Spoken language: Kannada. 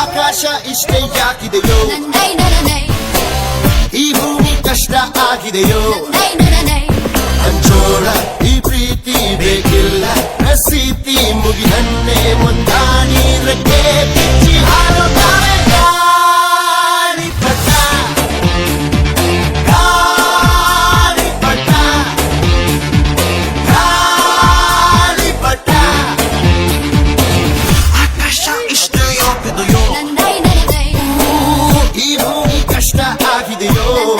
ಆಕಾಶ ಇಷ್ಟೇ ಯಾಕಿದೆಯೋ ಈ ಭೂಮಿ ಕಷ್ಟ ಆಗಿದೆಯೋ? ಹಂಚೋಳ ಈ ಪ್ರೀತಿ ಬೇಕಿಲ್ಲ. ರಸೀತಿ ಮುಗಿದನ್ನೇ ಮುಂದೆ the old.